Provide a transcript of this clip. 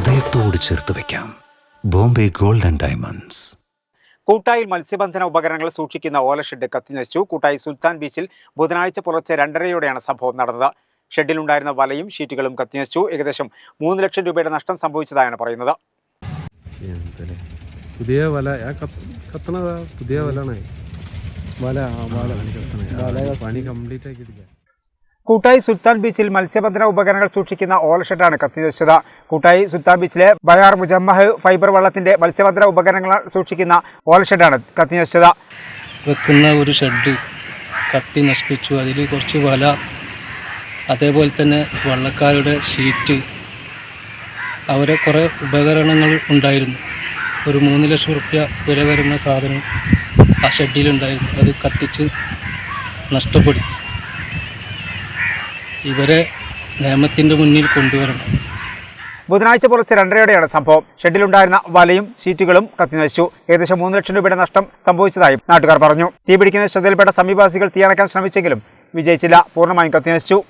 ഹൃദയത്തോട് ചേർത്ത് വെക്കാം. Bombay gold and diamonds. കൂട്ടായിൽ മത്സ്യബന്ധന ഉപകരണങ്ങൾ സൂക്ഷിക്കുന്ന ഓലഷെഡ് കത്തിനശിച്ചു. കൂട്ടായി സുൽത്താൻ ബീച്ചിൽ ബുധനാഴ്ച പുലർച്ചെ രണ്ടരയോടെയാണ് സംഭവം നടന്നത്. ഷെഡിലുണ്ടായിരുന്ന വലയും ഷീറ്റുകളും കത്തിനശിച്ചു. ഏകദേശം മൂന്ന് ലക്ഷം രൂപയുടെ നഷ്ടം സംഭവിച്ചതായാണ് പറയുന്നത്. പുതിയ വല. പുതിയ വലാണ്. വല ആ വല. പണി കംപ്ലീറ്റ് ആക്കിയിട്ടില്ല. കൂട്ടായി സുൽത്താൻ ബീച്ചിൽ മത്സ്യബന്ധന ഉപകരണങ്ങൾ സൂക്ഷിക്കുന്ന ഓലഷെഡാണ് കത്തിനശിച്ചത് കൂട്ടായി സുൽത്താൻ ബീച്ചിലെ ബയാർ മുജമ്മഹ് ഫൈബർ വള്ളത്തിന്റെ മത്സ്യബന്ധന ഉപകരണങ്ങൾ സൂക്ഷിക്കുന്ന ഓലഷെഡാണ് കത്തിനശിച്ചത് വെക്കുന്ന ഒരു ഷെഡ് കത്തി നശിപ്പിച്ചു. അതിൽ കുറച്ച് വല അതേപോലെ തന്നെ വള്ളക്കാരുടെ ഷീറ്റ് അവരെ കുറേ ഉപകരണങ്ങൾ ഉണ്ടായിരുന്നു. ഒരു മൂന്ന് ലക്ഷം റുപ്യ വില വരുന്ന സാധനം ആ ഷെഡിലുണ്ടായിരുന്നു. അത് കത്തിച്ച് നഷ്ടപ്പെടുത്തി. ഇവരെ നിയമത്തിന്റെ മുന്നിൽ കൊണ്ടുവരണം. ബുധനാഴ്ച പുലർച്ചെ രണ്ടരയോടെയാണ് സംഭവം. ഷെഡിലുണ്ടായിരുന്ന വലയും ഷീറ്റുകളും കത്തിനശിച്ചു. ഏകദേശം മൂന്ന് ലക്ഷം രൂപയുടെ നഷ്ടം സംഭവിച്ചതായും നാട്ടുകാർ പറഞ്ഞു. തീപിടിക്കുന്ന ശ്രദ്ധയിൽപ്പെട്ട സമീപവാസികൾ തീയണക്കാൻ ശ്രമിച്ചെങ്കിലും വിജയിച്ചില്ല. പൂർണമായും കത്തിനശിച്ചു.